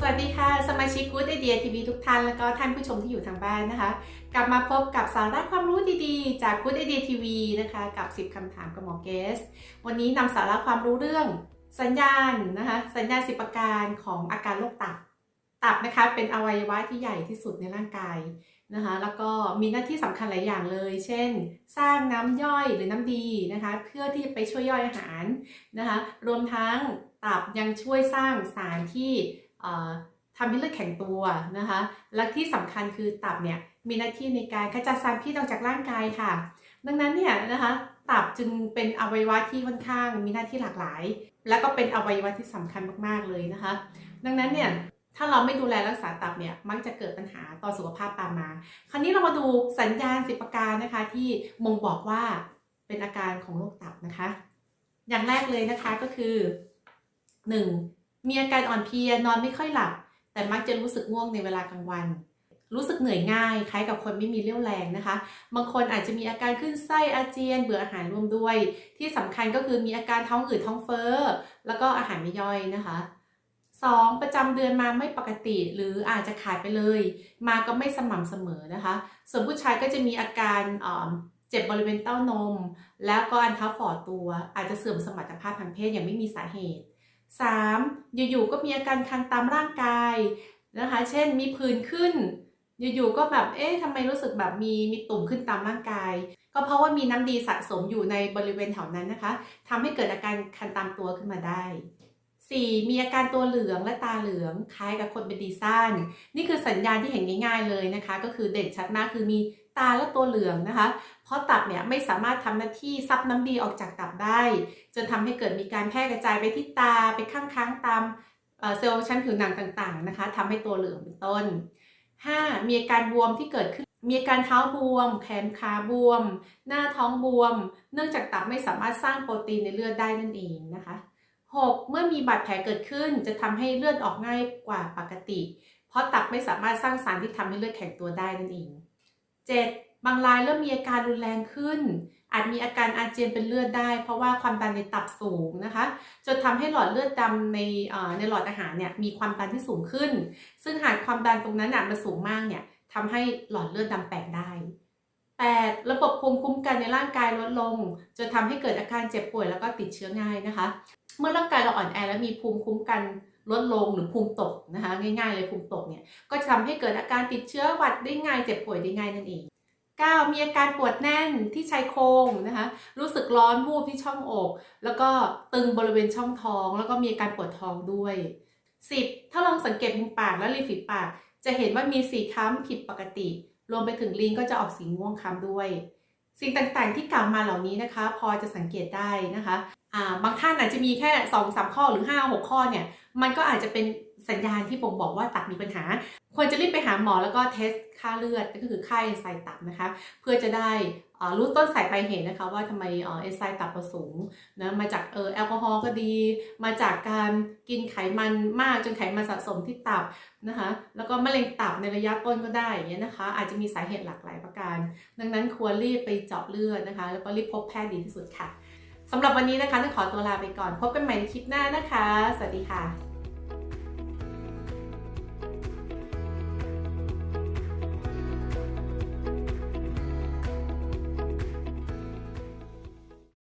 สวัสดีค่ะ สมาชิก Good Idea TV ทุกท่าน แล้วก็ท่านผู้ชมที่อยู่ทางบ้านนะคะ กลับมาพบกับสาระความรู้ดีๆ จาก Good Idea TV นะคะ กับ 10คำถามกับหมอเกส วันนี้นำสาระความรู้เรื่อง สัญญาณนะคะ สัญญาณสิบประการของอาการโรคตับ ตับนะคะเป็นอวัยวะที่ใหญ่ที่สุดในร่างกายนะคะ แล้วก็มีหน้าที่สำคัญหลายอย่างเลย เช่น สร้างน้ำย่อยหรือน้ำดีนะคะ เพื่อที่จะไปช่วยย่อยอาหารนะคะ รวมทั้งตับยังช่วยสร้างสารที่ ทำให้เลือดแข็งตัวนะคะ และที่สำคัญคือตับเนี่ยมีหน้าที่ในการขจัดสารพิษออกจากร่างกายค่ะ ดังนั้นเนี่ยนะคะตับจึงเป็นอวัยวะที่ค่อนข้างมีหน้าที่หลากหลาย และก็เป็นอวัยวะที่สำคัญมากๆเลยนะคะ ดังนั้นเนี่ยถ้าเราไม่ดูแลรักษาตับเนี่ยมักจะเกิดปัญหาต่อสุขภาพตามมา คราวนี้เรามาดูสัญญาณสิบประการนะคะที่มงบอกว่าเป็นอาการของโรคตับนะคะ อย่างแรกเลยนะคะก็คือ 1. มีอาการอ่อนเพลียนอนไม่ค่อยหลับ แต่มักจะรู้สึกง่วงในเวลากลางวัน รู้สึกเหนื่อยง่าย คล้ายกับคนไม่มีเรี่ยวแรงนะคะ บางคนอาจจะมีอาการขึ้นไส้อาเจียน เบื่ออาหารร่วมด้วย ที่สำคัญก็คือมีอาการท้องอืดท้องเฟ้อ แล้วก็อาหารไม่ย่อยนะคะ 2. ประจำเดือนมาไม่ปกติหรืออาจจะขาดไปเลย มาก็ไม่สม่ำเสมอนะคะ ส่วนผู้ชายก็จะมีอาการเจ็บบริเวณเต้านม แล้วก็อันท้าฝ่อตัว อาจจะเสื่อมสมรรถภาพทางเพศอย่างไม่มีสาเหตุ 3. อยู่ๆก็มีอาการคันตามร่างกายนะคะ เช่นมีผื่นขึ้น อยู่ๆก็แบบ เอ๊ะทำไมรู้สึกแบบมีมีตุ่มขึ้นตามร่างกาย ก็เพราะว่ามีน้ำดีสะสมอยู่ในบริเวณแถวนั้นนะคะทำให้เกิดอาการคันตามตัวขึ้นมาได้ 4. มีอาการตัวเหลืองและตาเหลืองคล้ายกับคนเป็นดีซ่านนี่คือสัญญาณที่เห็นง่าย ๆเลยนะคะ ก็คือเด่นชัดมากคือมีตาและตัวเหลืองนะคะ เพราะตับเนี่ยไม่สามารถทำหน้าที่ซับน้ำดีออกจากตับได้ จนทำให้เกิดมีการแพร่กระจายไปที่ตาไปข้างๆตามเซลล์ชั้นผิวหนังต่างๆนะคะทำให้ตัวเหลืองเป็นต้น 5. มีอาการบวมที่เกิดขึ้นมีอาการเท้าบวม แขนขาบวม หน้าท้องบวม เนื่องจากตับไม่สามารถสร้างโปรตีนในเลือดได้นั่นเองนะคะ 6. เมื่อมีบาดแผลเกิดขึ้นจะทำให้เลือดออกง่ายกว่าปกติ เพราะตับไม่สามารถสร้างสารที่ทำให้เลือดแข็งตัวได้นั่นเอง 7. บางรายเริ่มมีอาการรุนแรงขึ้น อาจมีอาการอาเจียนเป็นเลือดได้ เพราะว่าความดันในตับสูงนะคะจนทำให้หลอดเลือดดำในในหลอดอาหารเนี่ยมีความดันที่สูงขึ้น ซึ่งหากความดันตรงนั้นมันสูงมากเนี่ยทำให้หลอดเลือดดำแตกได้ 8. ระบบภูมิคุ้มกันในร่างกายลดลงจะทำให้เกิดอาการเจ็บป่วยแล้วก็ติดเชื้อง่ายนะคะ เมื่อร่างกายเราอ่อนแอและมีภูมิคุ้มกันลดลงหรือภูมิตกนะคะ ง่ายๆเลยภูมิตกเนี่ยก็จะทำให้เกิดอาการติดเชื้อหวัดได้ง่ายเจ็บป่วยได้ง่ายนั่นเอง 9. มีอาการปวดแน่นที่ชายโครงนะคะ รู้สึกร้อนวูบที่ช่องอก แล้วก็ตึงบริเวณช่องท้อง แล้วก็มีอาการปวดท้องด้วย 10. ถ้าลองสังเกตมุมปากและริมฝีปาก จะเห็นว่ามีสีค้ำผิดปกติ รวมไปถึงลิงก็จะออกสีม่วงค้ำด้วย สิ่งต่างๆที่กล่าวมาเหล่านี้นะคะ พอจะสังเกตได้นะคะบางท่านอาจจะมีแค่2อสข้อหรือ 5 6 ข้อเนี่ย มันก็อาจจะเป็น สัญญาณที่ผมบอกว่าตับมีปัญหา ควรจะรีบไปหาหมอแล้วก็เทสค่าเลือดก็คือค่าเอนไซม์ตับนะคะ เพื่อจะได้รู้ต้นสายปลายเหตุนะคะว่าทำไมเอนไซม์ตับเราสูงนะมาจากเออแอลกอฮอล์ก็ดี มาจากการกินไขมันมากจนไขมันสะสมที่ตับนะคะแล้วก็มะเร็งตับในระยะต้นก็ได้อย่างเงี้ยนะคะ อาจจะมีสาเหตุหลากหลายประการ ดังนั้นควรรีบไปเจาะเลือดนะคะ แล้วก็รีบพบแพทย์ดีที่สุดค่ะสำหรับวันนี้นะคะต้องขอตัวลาไปก่อน พบกันใหม่ในคลิปหน้านะคะ สวัสดีค่ะ